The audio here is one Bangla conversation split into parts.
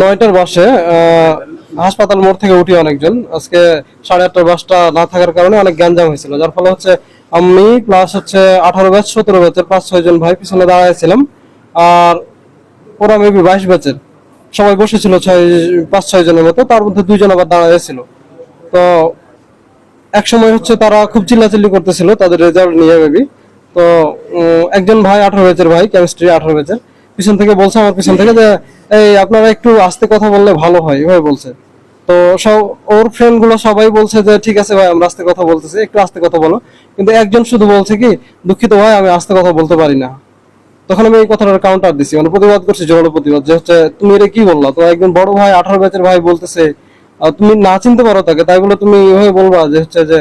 নয়টার বাসে হাসপাতাল মোড় থেকে উঠি অনেকজন। আজকে সাড়ে আটটার বাসটা না থাকার কারণে অনেক গ্যাঞ্জাম হয়েছিল, যার ফলে হচ্ছে আমি প্লাস হচ্ছে আঠারো ব্যাচ সতেরো ব্যাচের পাঁচ, ছয় জন ভাই পিছনে দাঁড়াইছিলাম। আর ওরা মেবি বাইশ ব্যাচের সবাই বসেছিল ছয়, পাঁচ, ছয় জনের মতো, তার মধ্যে দুইজন আবার দাঁড়াইছিল। তো এক সময় হচ্ছে তারা খুব চিল্লাচিল্লি করতেছিল তাদের রেজাল্ট নিয়ে মেবি তো একজন ভাই আঠারো ব্যাচের ভাই কেমিস্ট্রি আঠারো ব্যাচের পিছন থেকে বলছে আমার পিছন থেকে যে, এই, আপনারা একটু আস্তে কথা বললে ভালো হয়। এভাবে বলছে। তো সব, ওর ফ্রেন্ডগুলো সবাই বলছে যে, ঠিক আছে ভাই, আমরা আস্তে কথা বলতেছি, একটু আস্তে কথা বলো। কিন্তু একজন শুধু বলছে কি, দুঃখিত ভাই, আমি আস্তে কথা বলতে পারি না। তখন আমি এই কথাটার কাউন্টার দিছি মানে প্রতিবাদ করছি, জোরালো প্রতিবাদ, যে হচ্ছে, তুমি এটা কি বললা? তো একজন বড় ভাই, আঠারো ব্যাচের ভাই বলতেছে তুমি না চিনতে পারো তাকে, তাই বলে তুমি এভাবে বলবা যে হচ্ছে যে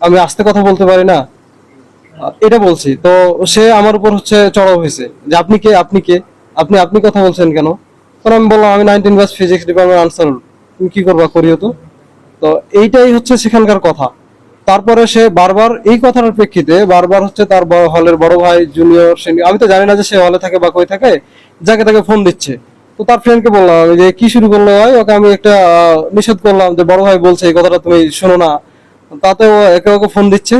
আমি আস্তে কথা বলতে পারি না। এটা বলছি। তো সে আমার উপর হচ্ছে চড়াও হয়েছে। যে আপনি কে? আপনি কে? আপনি আপনি কথা বলছেন কেন? তখন আমি বললাম, আমি nineteen batch physics department answer তুমি কি করবা? করিও তো। তো এইটাই হচ্ছে সেখানকার কথা। তারপরে সে বারবার এই কথার প্রেক্ষিতে বারবার হচ্ছে তার হলের বড় ভাই জুনিয়র সিনিয়র আমি তো জানি না যে সে হলে থাকে বা কই থাকে, যাকে তাকে ফোন দিচ্ছে। তো তার ফ্রেন্ডকে বললাম, যে কি শুরু করল ভাই? ওকে আমি একটা নিষেধ করলাম যে বড় ভাই বলছে, এই কথাটা তুমি শোনো না। তাতে ও একে ওকে ফোন দিচ্ছে।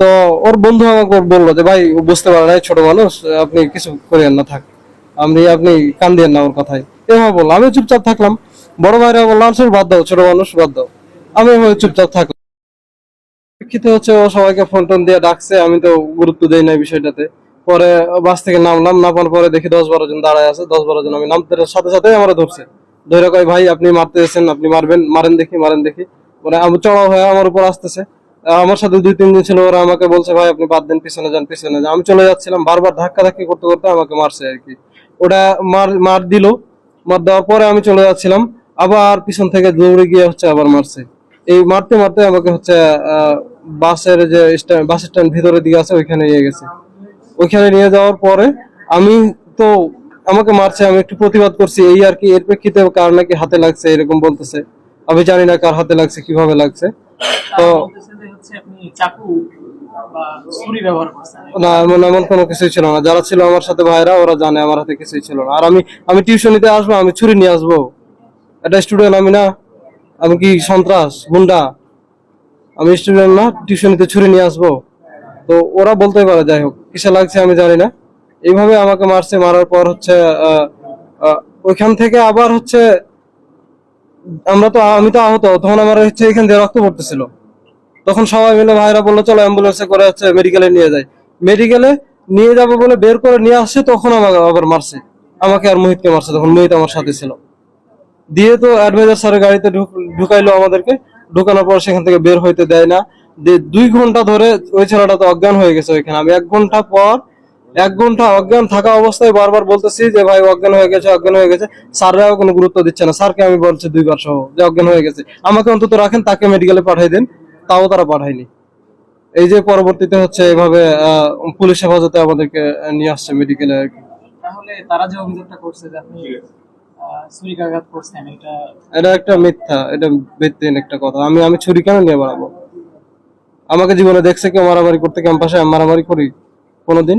তো ওর বন্ধু আমাকে বলল যে, ভাই বুঝতে পারে নাই, ছোট মানুষ, আপনি কিছু করিয়েন না, থাক। আপনি আপনি কান দিয়েন না ওর কথায়। এভাবে বললাম আমি চুপচাপ থাকলাম। বড় ভাইরা বললাম "সে বাদ দাও, ছোট মানুষ, বাদ দাও। আমি এভাবে চুপচাপ থাকলাম। হচ্ছে ও সবাইকে ফোন টোন দিয়ে ডাকছে, আমি তো গুরুত্ব দেই না বিষয়টাতে। পরে বাস থেকে নামলাম, নামার পরে দেখি দশ বারো জন দাঁড়ায় আছে, দশ বারো জন আমি নামতে সাথে সাথে আমার ধরছে। ধরে কয়, ভাই, আপনি মারতে আপনি মারবেন, মারেন দেখি মারেন দেখি। আমি চড়াও হয়ে আমার উপর আসতেছে। আমার সাথে দুই, তিন দিন ছিল, ওরা আমাকে বলছে, ভাই, আপনি বাদ দেন, পিছনে যান পিছনে যান। আমি চলে যাচ্ছিলাম, বারবার ধাক্কা ধাক্কি করতে করতে আমাকে মারছে আর কি। ওটা মার মার দিল, মার দেওয়ার পরে আমি চলে যাচ্ছিলাম, আবার পিছন থেকে দৌড়ে গিয়ে হচ্ছে আবার মারছে। এই মারতে মারতে আমাকে হচ্ছে বাসের যে বাস স্ট্যান্ড ভিতরের দিকে আছে, ওইখানে নিয়ে গেছে। ওইখানে নিয়ে যাওয়ার পরে আমি তো আমাকে মারছে, আমি একটু প্রতিবাদ করছি, এই আর কি, এর প্রেক্ষিতে কার নাকি হাতে লাগছে, এরকম বলতেছে। আমি জানি না কার হাতে লাগছে, কীভাবে লাগছে। তো না, এমন এমন কোনো কিছুই ছিল না। যারা ছিল আমার সাথে ভাইরা ওরা জানে আমার হাতে কিছুই ছিল না। আর আমি আমি টিউশনিতে আসব, আমি ছুরি নিয়ে আসব। একটা স্টুডেন্ট আমি না আমি কি সন্ত্রাস, গুন্ডা? আমি স্টুডেন্ট না টিউশনিতে ছুরি নিয়ে আসব। তো ওরা বলতে পারে, যাই হোক, কিসে লাগছে আমি জানি না। এইভাবে আমাকে মারছে, মারার পর হচ্ছে ওইখান থেকে আবার হচ্ছে, আমরা তো আমি তো আহত, তখন আমার হচ্ছে এখান দিয়ে রক্ত পড়তেছিল। তখন সবাই মিলে ভাইরা বলল, চলো অ্যাম্বুলেন্সে করে হচ্ছে মেডিকেলে নিয়ে যাই। মেডিকেলে নিয়ে যাব বলে বের করে নিয়ে আসছে, তখন আমাকে আবার মারছে। আমাকে আর মোহিতকে মারছে, তখন মোহিত আমার সাথে ছিল। দিয়ে তো অ্যাডভাইজার স্যারের গাড়িতে ঢুকাইলো আমাদেরকে। ঢুকানোর পর সেখান থেকে বের হইতে দেয় না। দুই ঘণ্টা ধরে ওই ছেলেটা তো অজ্ঞান হয়ে গেছে ওইখানে। আমি এক ঘণ্টা পর, এক ঘণ্টা অজ্ঞান থাকা অবস্থায় বারবার বলতেছি যে, ভাই, অজ্ঞান হয়ে গেছে, অজ্ঞান হয়ে গেছে। স্যাররাও কোনো গুরুত্ব দিচ্ছে না। স্যারকে আমি বলছি দুইবার সহ, যে অজ্ঞান হয়ে গেছে। আমাকে অন্তত রাখেন, তাকে মেডিকেলে পাঠিয়ে দেন। তাও তারা পাঠায়নি। এই যে পরবর্তীতে হচ্ছে এভাবে আহ, পুলিশ হেফাজতে আমাদেরকে নিয়ে আসছে মেডিকেলে আর কি। তাহলে তারা যে অভিযোগটা করছে যে আপনি ছুরিকাঘাত করছেন এটা এটা একটা মিথ্যা এটা ভিত্তিহীন একটা কথা। আমি আমি ছুরি কেন নিয়ে বাড়াবো? আমাকে জীবনে দেখছে কেউ মারামারি করতে ক্যাম্পাসে আমি মারামারি করি কোনোদিন?